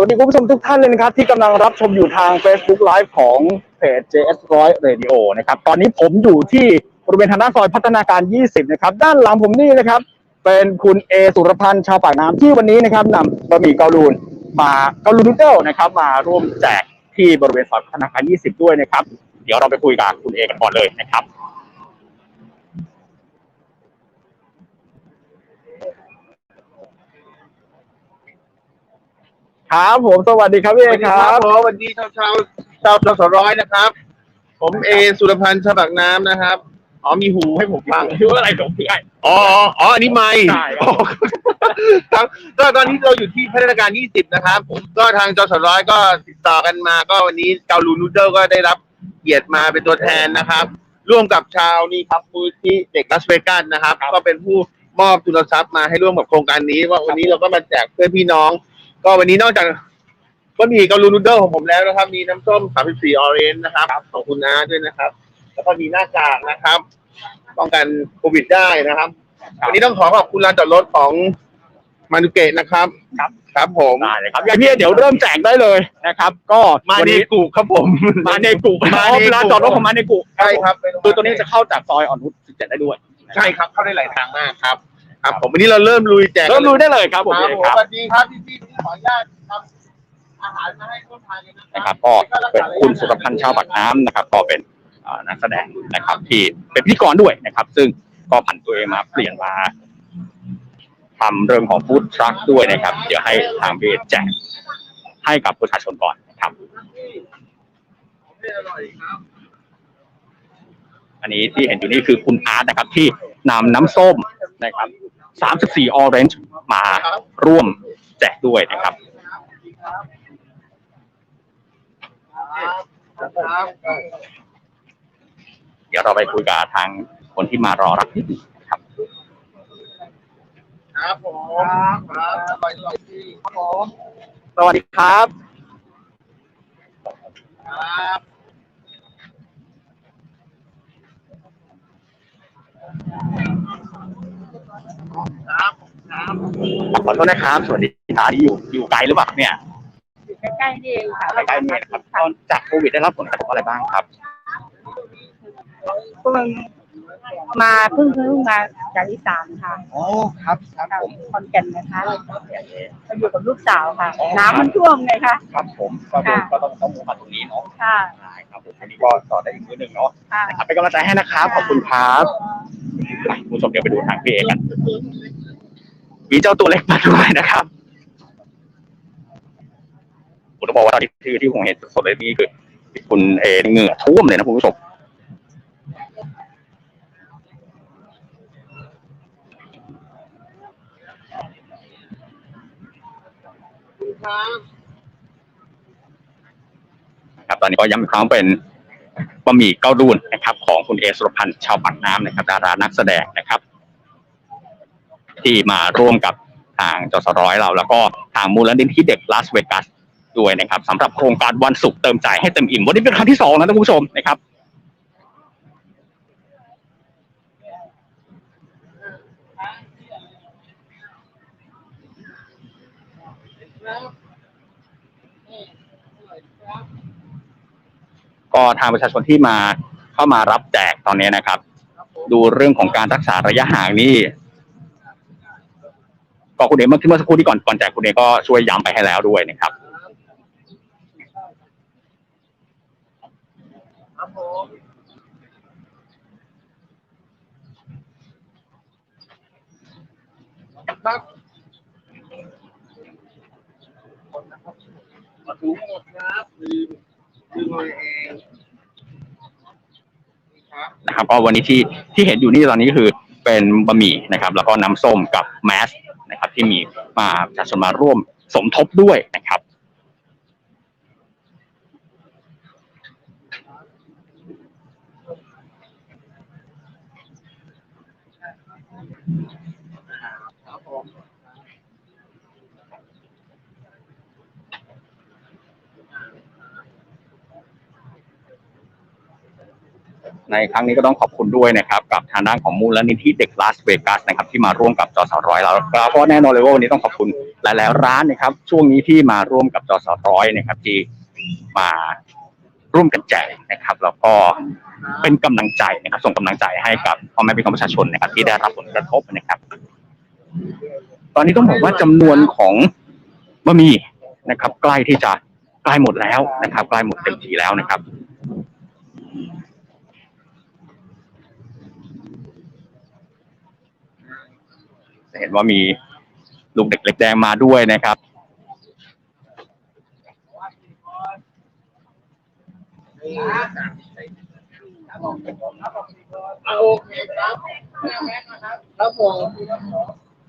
วัสดีคุณผู้ชมทุกท่านเลยนะครับ ที่กำลังรับชมอยู่ทาง Facebook Live ของเพจ JS 100 Radio นะครับ ตอนนี้ผมอยู่ที่บริเวณทางด้านซอยพัฒนาการ 20 นะครับ ด้านหลังผมนี่นะครับ เป็นคุณเอสุรพันธ์ชาวปากน้ำที่วันนี้นะครับนำบะหมี่เกาลูนมาเกาลูนนูเดิลนะครับ มาร่วมแจกที่บริเวณซอยพัฒนาการ 20 ด้วยนะครับ เดี๋ยวเราไปคุยกับคุณเอกันก่อนเลยนะครับ ครับผมสวัสดีครับพี่เอครับผมสวัสดีชาวชาวชาวชาวร้อยนะครับ ผมเอสุรพันธ์ฉบักน้ำนะครับอ๋อมีหูให้ผมฟังชื่ออะไรของพี่ไออ๋ออ๋ออ๋ออันนี้ไม่ใช่ครับครับก็ตอนนี้เราอยู่ที่พัฒนาการ 20 นะครับผมก็ทางจสร้อยก็ติดต่อกันมา ก็วันนี้เกาลูนูเดิลก็ได้รับเกียรติมาเป็นตัวแทนนะครับ ร่วมกับชาวนี่ครับมูลที่เด็กลาสเวกัสนะครับ ก็เป็นผู้มอบทุนทรัพย์มาให้ร่วมกับโครงการนี้ ว่าวันนี้เราก็มาแจกเพื่อนพี่น้อง ก็วันนี้นอกจากก็มีเกาลูนูเดิลของผมแล้วนะครับ มีน้ำส้ม 34 ออเรนจ์นะครับของคุณน้าด้วยนะครับ แล้วก็มีหน้ากากนะครับป้องกันโควิดได้นะครับ วันนี้ต้องขอขอบคุณลานจอดรถของมานุเกะนะครับ ครับครับผมได้เลยครับอย่างพี่เดี๋ยวเริ่มแจกได้เลยนะครับ ก็มาวันเนนี้กุครับผม มาในกุมาอ๋อในกุ ร้านจอดรถของมาในกุใช่ครับคือตัวนี้จะเข้าจากซอยอ่อนนุช17ได้ด้วยใช่ครับเข้าได้หลายทางมากครับ ครับ ผมวันนี้เราเริ่มลุยแจกเริ่มลุยได้เลยครับผมครับพี่ผมครับสวัสดีครับพี่พี่ ขออนุญาตทำอาหารมาให้ร่วมทานกันนะนะครับ ก็เป็นคุณสุรพันธ์ชาวปากน้ำนะครับ ก็เป็นอ่านักแสดงนะครับ ที่เป็นพิธีกรด้วยนะครับ ซึ่งก็ผันตัวเองมาเปลี่ยนมาทำเรื่องของฟู้ดทรัคด้วยนะครับ เดี๋ยวให้ทางเบสแจกให้กับประชาชนก่อนนะครับ อร่อยครับ อันนี้ที่เห็นอยู่นี่คือคุณอาร์ตนะครับ ที่นำน้ำส้มนะครับ 34ออเรนจ์มาร่วม แจกด้วยนะครับครับเดี๋ยวเราไปคุยกับทางคนที่มารอรับนิดหนึงนะครับครับผมครับอร่อยอร่อยที่ครับผมสวัสดีครับ ครับครับครับ ขอโทษนะครับ สวัสดีครับที่อยู่อยู่ไกลหรือเปล่าครับเนี่ยอยู่ใกล้ๆนี่เองค่ะใกล้ๆนี่นะครับตอนจากโควิดได้รับผลกระทบอะไรบ้างครับเพิ่งมาเพิ่งเพิ่งมาจากอีสานค่ะอ๋อครับครับจากผมคอนแก่นนะคะมาอยู่กับลูกสาวค่ะ น้ำมันท่วมไงคะครับผมก็ต้องก็ต้องต้องมาตรงนี้เนาะค่ะได้ครับผมอันนี้ก็ต่อได้อีกนิดนึงเนาะค่ะนะครับเป็นกำลังใจให้นะครับขอบคุณครับไปคุณผู้ชมเดี๋ยวไปดูทางพี่เอกัน มีเจ้าตัวเล็กมาด้วยนะครับผมต้องบอกว่าตอนที่ที่ที่ผมเห็นสดเลยนี่คือคุณเอเหงื่อท่วมเลยนะคุณผู้ชมครับครับตอนนี้ก็ย้ำอีกครั้งเป็นบะหมี่เก้าดูนนะครับ ของคุณเอสุรพันธ์ชาวปากน้ำนะครับ ดารานักแสดงนะครับ ที่มาร่วมกับทางจสร้อยเรา แล้วก็ทางมูลนิธิเด็กลาสเวกัสด้วยนะครับสำหรับโครงการวันศุกร์เติมใจให้เต็มอิ่มวันนี้เป็นครั้งที่สองนะท่านผู้ชมนะครับก็ทางประชาชนที่มาเข้ามารับแจกตอนนี้นะครับ ดูเรื่องของการรักษาระยะห่างนี่ ก็คุณเอกเมื่อเมื่อสักครู่ที่ก่อนก่อนแจกคุณเอกก็ช่วยย้ำไปให้แล้วด้วยนะครับครับผมครับมาถุงหมดครับลืมลืมเอาเองนะครับก็วันนี้ที่ที่เห็นอยู่นี่ตอนนี้ก็คือเป็นบะหมี่นะครับ แล้วก็น้ำส้มกับแมส ที่มีมาประชาชนมาร่วมสมทบด้วยนะครับ ครับผม ในครั้งนี้ก็ต้องขอบคุณด้วยนะครับกับทางด้านของมูลนิธิเด็กลาสเวกัสนะครับที่มาร่วมกับจอสร้อยแล้วเพราะแน่นอนเลยว่าวันนี้ต้องขอบคุณหลายๆร้านนะครับ ช่วงนี้ที่มาร่วมกับจอสร้อยนะครับที่มาร่วมกันแจกนะครับ แล้วก็เป็นกำลังใจนะครับ ส่งกำลังใจให้กับพ่อแม่พี่น้องประชาชนนะครับ ที่ได้รับผลกระทบนะครับ ตอนนี้ต้องบอกว่าจำนวนของบะหมี่นะครับ ใกล้ที่จะใกล้หมดแล้วนะครับ ใกล้หมดเต็มทีแล้วนะครับ เห็นว่ามีลูกเด็กเล็กแดงมาด้วยนะครับ โอเคครับครับผม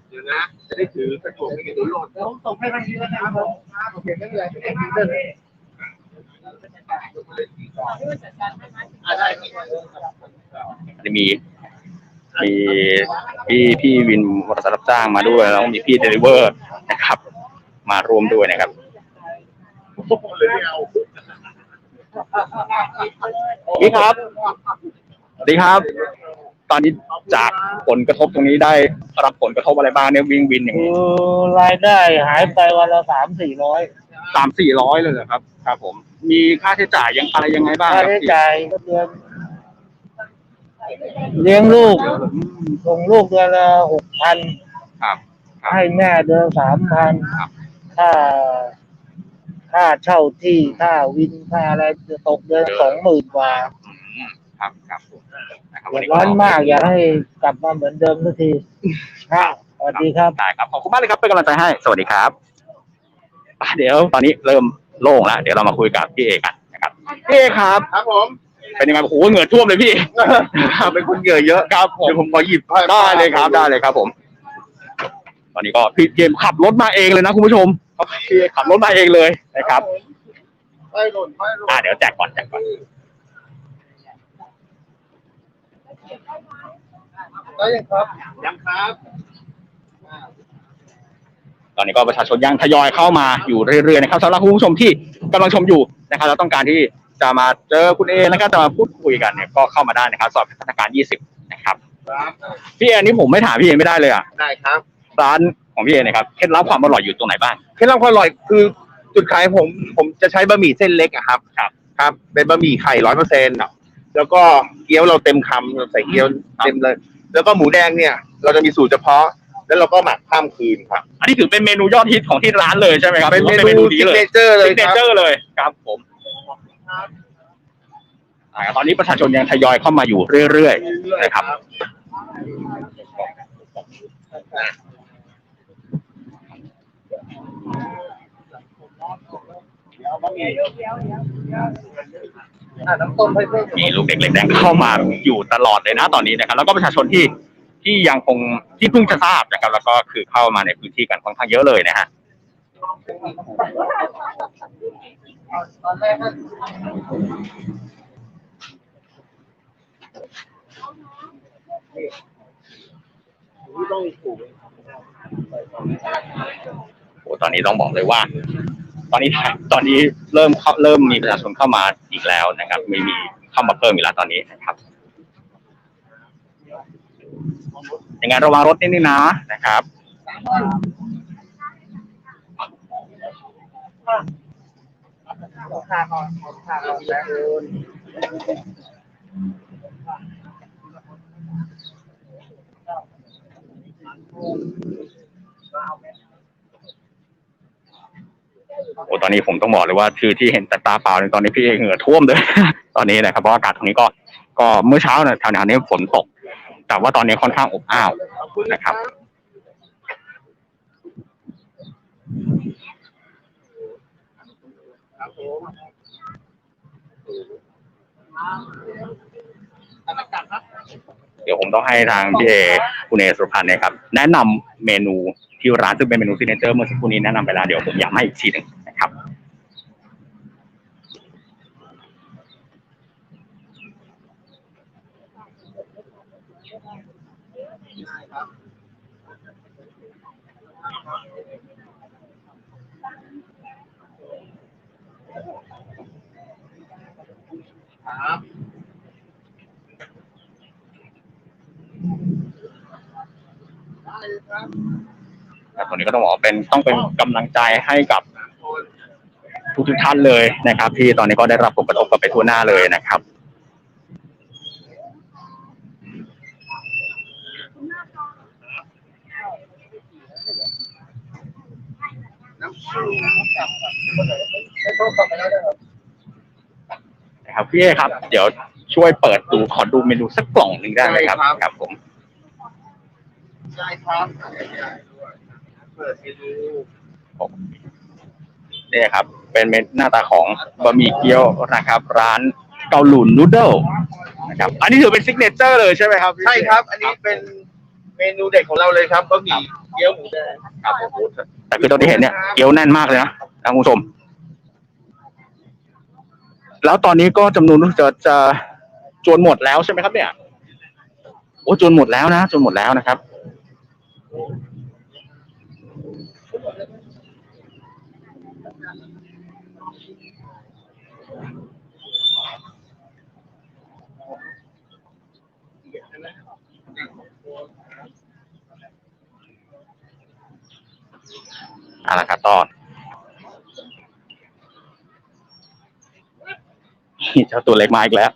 เดี๋ยวนะ จะได้ถือกระจกไม่เกิดโดนหล่นผมส่งให้ทางนี้แล้วนะครับผมโอเคไม่เป็นไรไม่เป็นไรอ่าได้ครับจะมี มีพี่พี่วินมอเตอร์ไซค์รับจ้างมาด้วยแล้วก็มีพี่เดลิเวอร์นะครับ มาร่วมด้วยนะครับเลยไม่เอาพี่ครับสวัสดีครับ ตอนนี้จากผลกระทบตรงนี้ได้รับผลกระทบอะไรบ้างเนี่ยวิ่งวินอย่างคืนี้อรายได้หายไปวันละสามสี่ร้อยสามสี่ร้อยเลยเหรอครับ ครับ ผม มีค่าใช้จ่ายยังอะไรยังไงบ้างค่าครับใช้พี่จ่ายก็เดือน เลี้ยงลูกส่งลูกเดือนละหกพันครับ ครับ ให้แม่เดือนสามพันครับ ค่าค่าเช่าที่ค่าวินค่าอะไรจะตกเดือนสองหมื่นกว่าอืมครับครับผมนะครับเดือดร้อนมากอยากให้กลับมาเหมือนเดิมสักทีครับสวัสดีครับ ได้ครับขอบคุณมากเลยครับเป็นกำลังใจให้สวัสดีครับอะเดี๋ยวตอนนี้เริ่มโล่งแล้วเดี๋ยวเรามาคุยกับพี่เอกกันนะครับพี่เอกครับ ครับผม เป็นยังไงโอ้โหเหงื่อท่วมเลยพี่ เป็นคนเหงื่อเยอะครับผม เดี๋ยวผมขอหยิบผ้าได้เลยครับได้เลยครับผม ตอนนี้ก็พี่เกมขับรถมาเองเลยนะคุณผู้ชมพี่เอกขับรถมาเองเลยนะครับไม่หล่นไม่หล่นอ่าเดี๋ยวแจกก่อนแจกก่อนได้ยังครับยังครับ ตอนนี้ก็ประชาชนยังทยอยเข้ามาอยู่เรื่อยๆนะครับสำหรับคุณผู้ชมที่กำลังชมอยู่นะครับแล้วต้องการที่ จะมาเจอคุณเอนะครับจะมาพูดคุยกันเนี่ยก็เข้ามาได้นะครับซอยพัฒนาการ 20 นะครับ ครับพี่เอนี่ผมไม่ถามพี่เอไม่ได้เลยอะได้ครับร้านของพี่เอเนี่ยครับเคล็ดลับความอร่อยอยู่ตรงไหนบ้าง เคล็ดลับความอร่อยคือจุดขายผมผมจะใช้บะหมี่เส้นเล็กอะครับ ครับ ครับเป็นบะหมี่ไข่ร้อยเปอร์เซ็นต์แล้วก็เกี๊ยวเราเต็มคำเราใส่เกี๊ยวเต็มเลย แล้วก็หมูแดงเนี่ย เราจะมีสูตรเฉพาะ แล้วเราก็หมักข้ามคืนครับ อันนี้ถือเป็นเมนูยอดฮิตของที่ร้านเลยใช่ไหมครับเป็นหรือเมว่านูนี้ซิกเลยเนเจอร์เลยซิกเนครับ เจอร์เลยครับผม อ่าตอนนี้ประชาชนยังทยอยเข้ามาอยู่เรื่อยๆนะครับ น้ำต้มให้เพิ่มมีลูกเด็กเล็กแดงเข้ามาอยู่ตลอดเลยนะตอนนี้นะครับ แล้วก็ประชาชนที่ที่ยังคงที่เพิ่งจะทราบนะครับ แล้วก็คือเข้ามาในพื้นที่กันค่อนข้างเยอะเลยนะฮะ ตอนแรกก็โอ้ตอนนี้ต้องบอกเลยว่า ตอนนี้ตอนนี้เริ่มเข้าเริ่มมีประชาชนเข้ามาอีกแล้วนะครับ มีมีเข้ามาเพิ่มอีกแล้วตอนนี้นะครับยังไงระวังรถนิดนึงนะนะครับ โอ้ตอนนี้ผมต้องบอกเลยว่าคือที่เห็นแต่ตาเปล่าในตอนนี้พี่เองเหงื่อท่วมเลย ตอนนี้นะครับเพราะอากาศตรงนี้ก็ ก็เมื่อเช้าเนี่ยแถวๆนี้ฝนตก แต่ว่าตอนนี้ค่อนข้างอบอ้าวนะครับ ครับผม เดี๋ยวผมต้องให้ทางพี่เอคุณเอสุรพันธ์นะครับ แนะนำเมนูที่ร้านซึ่งเป็นเมนูซิกเนเจอร์เมื่อสักครู่นี้แนะนำไปแล้วเดี๋ยวผมย้ำให้อีกทีหนึ่งนะครับ ครับ แต่ตอนนี้ก็ต้องบอกว่าเป็นต้องเป็นกำลังใจให้กับทุกทุกๆท่านเลยนะครับ ที่ตอนนี้ก็ได้รับผลกระทบกันไปทั่วหน้าเลยนะครับนะครับพี่เอครับ เดี๋ยวช่วยเปิดดูขอดูเมนูสักกล่องหนึ่งได้ไหมครับได้ครับ ครับผมใช่ครับเปิดไปดูนี่ครับ เป็นเมนหน้าตาของบะหมี่เกี๊ยวนะครับ ร้านเกาหลุนนูเดิลนะครับ อันนี้ถือเป็นซิกเนเจอร์เลยใช่ไหมครับพี่ใช่ครับ อันนี้เป็นเมนูเด็ดของเราเลยครับบะหมี่เกี๊ยวหมูแดงครับผมแต่คือตอนที่เห็นเนี่ยเกี๊ยวแน่นมากเลยนะท่านผู้ชม แล้วตอนนี้ก็จำนวนรู้สึกจะจะจวนหมดแล้วใช่ไหมครับเนี่ยโอ้จวนหมดแล้วนะจวนหมดแล้วนะครับ เอาละครับต่อนเจ้าตัวเล็กมาอีกแล้ว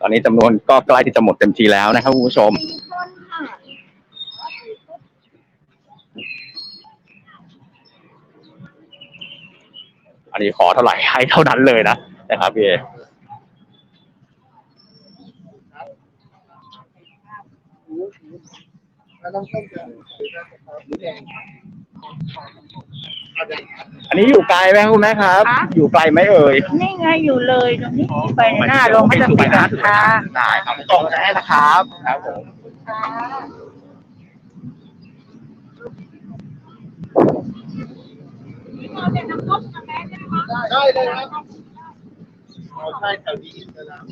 ตอนนี้จำนวนก็ใกล้ที่จะหมดเต็มทีแล้วนะครับคุณผู้ชม อันนี้ขอเท่าไหร่ให้เท่านั้นเลยนะนะครับพี่เอ อันนี้อยู่ไกลไหมครับคุณแม่ครับคะอยู่ไกลไหมเอ่ยนี่ไงอยู่เลยตรงนี้ไปหน้าโรงพยาบาลค่ะได้ครับกล่องจะให้นะครับครับผมได้เลยครับเอาใช่แถวนี้นะครับ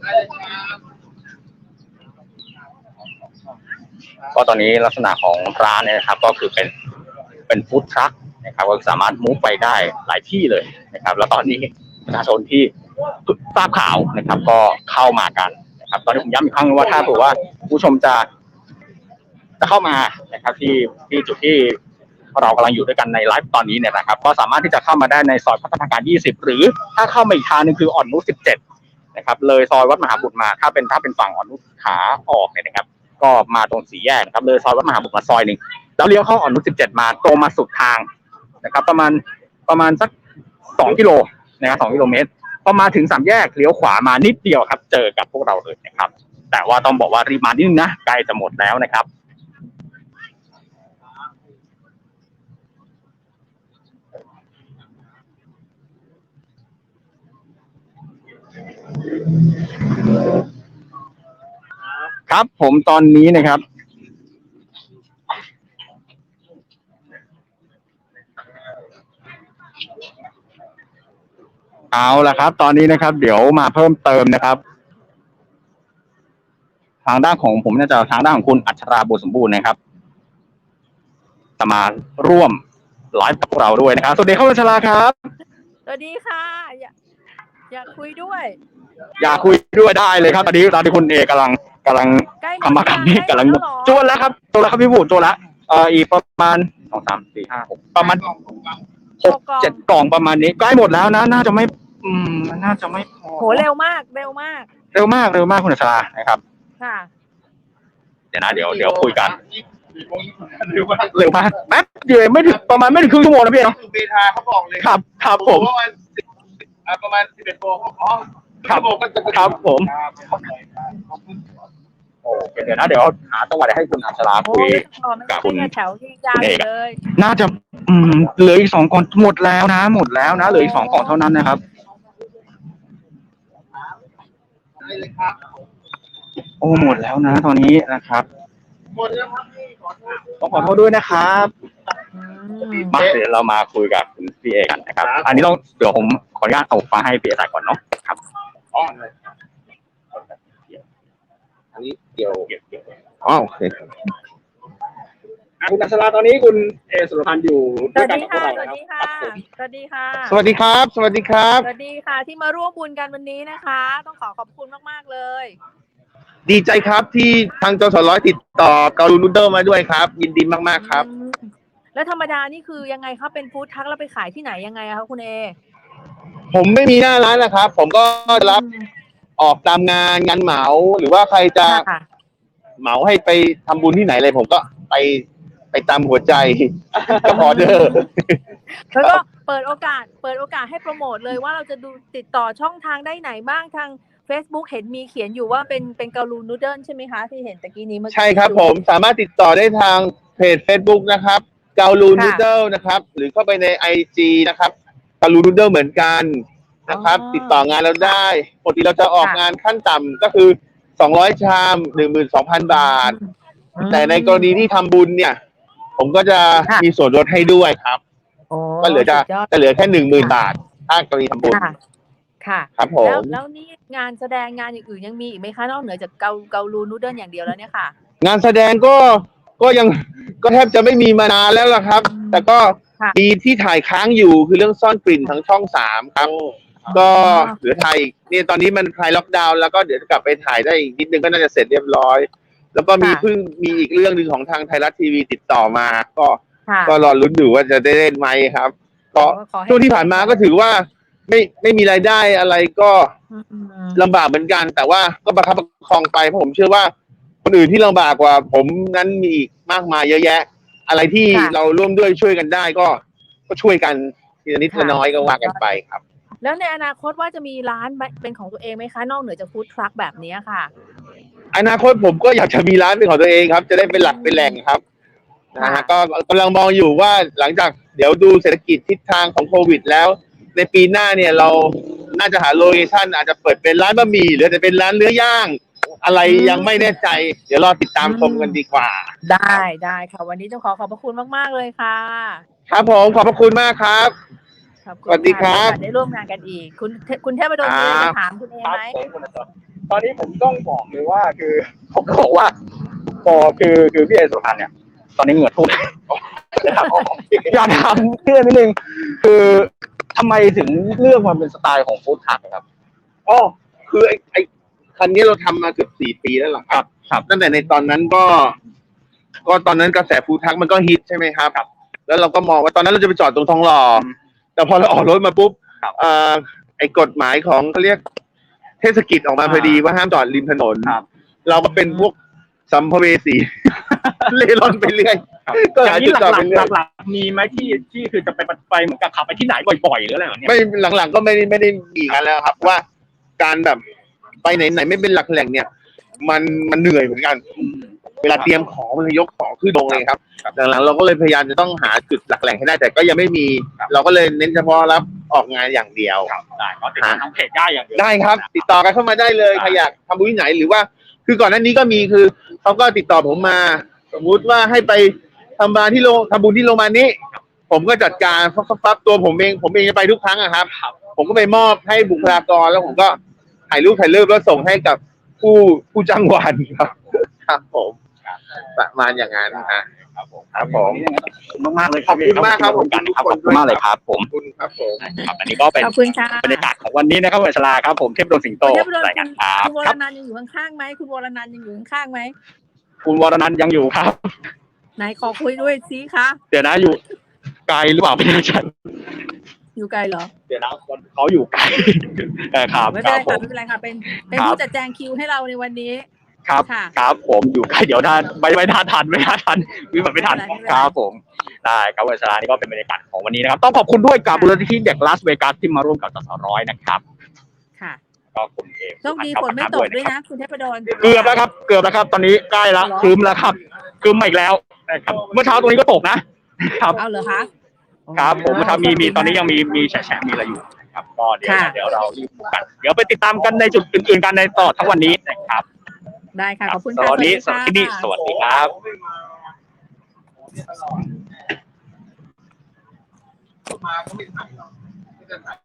ได้เลยครับ ก็ตอนนี้ลักษณะของร้านเนี่ยนะครับ ก็คือเป็นเป็นฟู้ดทรัคนะครับก็สามารถมูฟไปได้หลายที่เลยนะครับ แล้วตอนนี้ประชาชนที่ทราบข่าวนะครับ ก็เข้ามากันนะครับ ตอนนี้ผมย้ำอีกครั้งว่าถ้าเผื่อว่าผู้ชมจะ จะเข้ามานะครับ ที่ที่จุดที่เรากำลังอยู่ด้วยกันในไลฟ์ตอนนี้เนี่ยนะครับ ก็สามารถที่จะเข้ามาได้ในซอยพัฒนาการ 20 หรือถ้าเข้ามาอีกทางนึงคืออ่อนนุช17 นะครับ เลยซอยวัดมหาบุตรมา ถ้าเป็นถ้าเป็นฝั่งอ่อนนุชขาออกเนี่ยนะครับ ก็มาตรงสี่แยกนะครับเลยซอยวัดมหาบุตรมาซอยหนึ่งแล้วเลี้ยวเข้าอ่อนนุช17มาตรงมาสุดทางนะครับ ประมาณประมาณสักสองกิโลนะครับสองกิโลเมตรพอมาถึงสามแยกเลี้ยวขวามานิดเดียวครับ เจอกับพวกเราเลยนะครับ แต่ว่าต้องบอกว่ารีบมานิดนึงนะใกล้จะหมดแล้วนะครับ ครับผมตอนนี้นะครับ เอาละครับ ตอนนี้นะครับ เดี๋ยวมาเพิ่มเติมนะครับ ทางด้านของผมน่าจะทางด้านของคุณอัชราบุญสมบูรณ์นะครับจะมาร่วมไลฟ์กับพวกเราด้วยนะครับ สวัสดีครับคุณอัชราครับ สวัสดีค่ะ อยากอยากคุยด้วย อยากคุยด้วยได้เลยครับ ตอนนี้ตอนนี้คุณเอกกำลัง กำลังใกล้คำมาคำนี้กำลังจวนแล้วครับจวนแล้วครับพี่บุญจวนแล้วเอ่ออีกประมาณสองสามสี่ห้าหกประมาณหกเจ็ดกล่องประมาณนี้ใกล้หมดแล้วนะ น่าจะไม่ อืมน่าจะไม่พอโหเร็วมากเร็วมากเร็วมากเร็วมากคุณอัชรานะครับ ค่ะ เดี๋ยวนะเดี๋ยวเดี๋ยวคุยกันเร็วมากเร็วมากแป๊บเดียวไม่ถึงประมาณไม่ถึงครึ่งชั่วโมงนะพี่เนาะคือเบทาเขาบอกเลยครับครับผมประมาณสิบอ่าประมาณสิบเอ็ดโมงอ๋อครับชั่วโม งก็จะครับผมโอเคเดี๋ยวนะเดี๋ยวหาจังหวะให้คุณอัชราโอ้คุยยต่อไม่กับคุณใช่แถวที่ยาวอยู่เลยน่าจะอืมเหลืออีกสองกล่องหมดแล้วนะ หมดแล้วนะเหลืออีกสองกล่องเท่านั้นนะครับได้เลยครับโอ้หมดแล้วนะ ตอนนี้นะครับหมดแล้วครับพี่ขอโทษด้วยต้องขอโทษด้วยนะครับ อืมมาเดี๋ยวเรามาคุยกับคุณพี่เอกันนะครับครับ อันนี้ต้องเดี๋ยวผมขออนุญาตเอาฟ้าให้พี่เอใส่ก่อนเนาะครับ อ๋อเลยอันนี้เกี่ยวอ๋อโอเคอะคุณอัศราตอนนี้คุณเอสุรพันธ์อยู่สด้วยวัสกันดีกับพวค่ะกเราสวัสแล้วดีค่ะครับผม สวัสดีค่ะ สวัสดีครับ สวัสดีครับ สวัสดีค่ะที่มาร่วมบุญกันวันนี้นะคะ ต้องขอขอบคุณมากๆเลย ดีใจครับที่ทางจสร้อยติดต่อเกาลูนูเดิลมาด้วยครับ ยินดีมากๆครับอืมแล้วธรรมดานี่คือยังไงคะเป็นฟู้ดทักแล้วไปขายที่ไหนยังไงอะคะคุณเอ ผมไม่มีหน้าร้านนะครับ ผมก็รับออกตามงานงานเหมา หรือว่าใครจะค่ะ เหมาให้ไปทำบุญที่ไหนเลยผมก็ไปไปตามหัวใจ ก็ออเดอร์ แล้วก็เปิดโอกาสเปิดโอกาสให้โปรโมทเลยว่าเราจะดูติดต่อช่องทางได้ไหนบ้างทาง Facebook เห็นมีเขียนอยู่ว่าเป็นเป็นเกาลูนูเดิลใช่ไหมคะ ที่เห็นตะกี้นี้เมื่อกี้ ใช่ครับผมสามารถติดต่อได้ทางเพจ Facebook นะครับเกาลูนูเดิลนะครับ หรือเข้าไปใน IG นะครับ เกาลูนูเดิลเหมือนกันนะครับติดต่องานเราได้ปกติเราจะออกงานขั้นต่ำก็คือ 200 ชาม12,000 บาทอืมแต่ในกรณีที่ทำบุญเนี่ย ผมก็จะค่ะ มีส่วนลดให้ด้วยครับ โอ้ก็เหลือจะสุดยด จะเหลือแค่หนึ่งหมื่นบาท ถ้ากรณีทำบุญ ค่ะ ค่ะ ครับผแล้วม แล้วนี่งานแสดงงานอย่างอื่นยังมีอีกไหมคะนอกเหนือจากเกาเกาลูนูเดิลอย่างเดียวแล้วเนี่ยค่ะ งานแสดงก็ก็ยัง ก็แทบจะไม่มีมานานแล้วล่ะครับอืมแต่ก็ ค่ะ มีที่ถ่ายค้างอยู่คือเรื่องซ่อนกลิ่นทั้งช่องสามครับ ก็เหลือถ่ายอีกเนี่ยตอนนี้มันคลายล็อกดาวน์แล้วก็เดี๋ยวจะกลับไปถ่ายได้อีกนิดนึงก็น่าจะเสร็จเรียบร้อย แล้วก็มีค่ะ เพิ่งมีอีกเรื่องหนึ่งของทางไทยรัฐทีวีติดต่อมา ก็ค่ะก็รอลุ้นอยู่ว่าจะได้เล่นไหมครับ ก็ขอให้ช่วงที่ผ่านมาก็ถือว่าไม่ไม่มีรายได้อะไรก็ อืมอืมอืมลำบากเหมือนกัน แต่ว่าก็ประคับประคองไปเพราะผมเชื่อว่า คนอื่นที่ลำบากกว่า ผมนั้นมีอีกมากมายเยอะแยะ อะไรที่ค่ะ เราร่วมด้วยช่วยกันได้ก็ก็ช่วยกันทีละนิดทีละน้อยก็ว่ากันไปครับ แล้วในอนาคตว่าจะมีร้านเป็นของตัวเองไหมคะ นอกเหนือจากฟู้ดทรัคแบบนี้ค่ะ อนาคตผมก็อยากจะมีร้านเป็นของตัวเองครับ จะได้เป็นหลักเป็นแหล่งครับนะฮะค่ะ ก็กำลังมองอยู่ว่าหลังจากเดี๋ยวดูเศรษฐกิจทิศทางของโควิดแล้ว ในปีหน้าเนี่ยเราน่าจะหาโลเคชั่นอาจจะเปิดเป็นร้านบะหมี่หรือจะเป็นร้านเนื้อย่าง อะไรยังไม่แน่ใจ เดี๋ยวรอติดตามชมกันดีกว่า ได้ได้ค่ะ วันนี้ต้องขอขอบพระคุณมาก ๆ เลยค่ะ ครับผมขอบพระคุณมากครับ ขอบคุณสวัสดีครับะได้ร่วมงานกันอีก คุณคุณเทพดลมีอะไรจะถามคุณเอครับไหม ผมคุณอัศราตอนนี้ผมต้องบอกเลยว่าคือผมก็บอกว่าพอคือคือพี่เอสุรพันธ์เนี่ย ตอนนี้เหงื่อท่วมนะครับอยากถามเพื่อนนิดนึงคือทำไมถึงเลือกมาเป็นสไตล์ของฟู้ดทักครับ อ๋อคือไอ้ไอ้ คันนี้เราทำมาเกือบสี่ปีแล้วเหรอครับครับ ตั้งแต่ในตอนนั้นก็ ก็ตอนนั้นกระแสฟูดทักมันก็ฮิตใช่ไหมครับ แล้วเราก็มองว่าตอนนั้นเราจะไปจอดตรงทองหล่ออมแต่พอเราออกรถมาปุ๊บครับเอ่อไอ้กฎหมายของเขาเรียกเทศกิจออกมาอ่าพอดีว่าห้ามจอดริมถนนครับ เราก็เป็นพวกสัมภเวสี เล่ร่อนไปเรื่อยก็อย่าหางนี้จุดหจอดลัไปกเรื่อยๆหลักๆมีไหมที่ที่คือจะไปไปเหมือนกับขับไปที่ไหนบ่อยๆหรืออะไรแบบเนี้ย ไม่หลังๆก็ไม่ได้ไม่ได้มีกันแล้วครับ ว่าการแบบ ไปไหนไหนไม่เป็นหลักแหล่งเนี่ย มันมันเหนื่อยเหมือนกัน เวลาเตรียมของมันยกของขึ้นลงเลยครับหลังๆเราก็เลยพยายามจะต้องหาจุดหลักแหล่งให้ได้แต่ก็ยังไม่มี เราก็เลยเน้นเฉพาะรับออกงานอย่างเดียวได้ก็ติดตามทางเพจได้อย่างเดียวได้ครับ ติดต่อกันเข้ามาได้เลยใครอยากทำบุญที่ไหนหรือว่า คือก่อนหน้านี้ก็มีคือเขาก็ติดต่อผมมา สมมุติว่าให้ไปทำบานที่โรงทำบุญที่โรงพยาบาลนี้ ผมก็จัดการฟับฟับฟับตัวผมเองผมเองจะไปทุกครั้งอะครับ ผมก็ไปมอบให้บุคลากรแล้วผมก็ ถ่ายรูปถ่ายรูปแล้วส่งให้กับผู้ผู้จ้างวานครับ ครับผมประมาณอย่างนั้นนะฮะครับผมครับผม มากๆเลยขอบคุณมากครับผมกันครับขขออบบคุคุณณมามากกเลเลยยคครัรับบผมขอบคุณครับผมครับอันนี้ก็เป็นขอบคุณค่ะบรรยากาศของวันนี้นะครับคุณอัศราครับ ผมเทพดลสิงโตคุณเทพดลรายคุการณครับคุณวครรับนันท์ยังอยู่ข้างๆไหมคุณวรนันท์ยังอยู่ข้างๆไหมคุณวรนันท์ยังอยู่ครับไหนขอคุยด้วยสิคะเดี๋ยวนะอยู่ไกลหรือเปล่าไม่แน่ใจ อยู่ไกลเหรอเดี๋ยวนะเขาอยู่ไกลเออครับไม่คเป็นรับไรผค่ะม ไม่เป็นไรค่ะเป็นเป็นครับ ผู้จัดแจงคิวให้เราในวันนี้ ครับค่ะครับผมอยู่ไกลเดี๋ยวถ้าไม่ไม่ทันทันไม่ทันทันวิบัติไม่ทันไม่เป็นไรไม่เป็นไรครับผมได้ครับวันสรานี่ก็เป็นบรรยากาศของวันนี้นะครับ ต้องขอบคุณด้วยกับค่ะ มูลนิธิเด็กลาสเวกัสที่มาร่วมกับสสร้อยนะครับค่ะก็คุณเอมโชคดีฝนไม่ตกด้วยนะ คุณเทพดล เกือบแล้วครับเกือบแล้วครับ ตอนนี้ใกล้ละเหรอคืมแล้วครับคืมมาอีกแล้วนะครับเมื่อเช้าตรงนี้ก็ตกนะครับ เอาเหรอคะ ครับผมเมื่อเช้ามีมีตอนนี้ยังมีมีแฉะๆมีอะไรอยู่นะครับก็เดี๋ยวค่ะ เดี๋ยวเรารีบดูกัน เดี๋ยวไปติดตามกันในจุดอื่นๆกันในตลอดทั้งวันนี้นะครับได้ค่ะ ขอบคุณสค่ะวัสดีสวัสดีสวัสดีครับ มาก็ไม่ถ่ายหรอกไม่ได้ถ่าย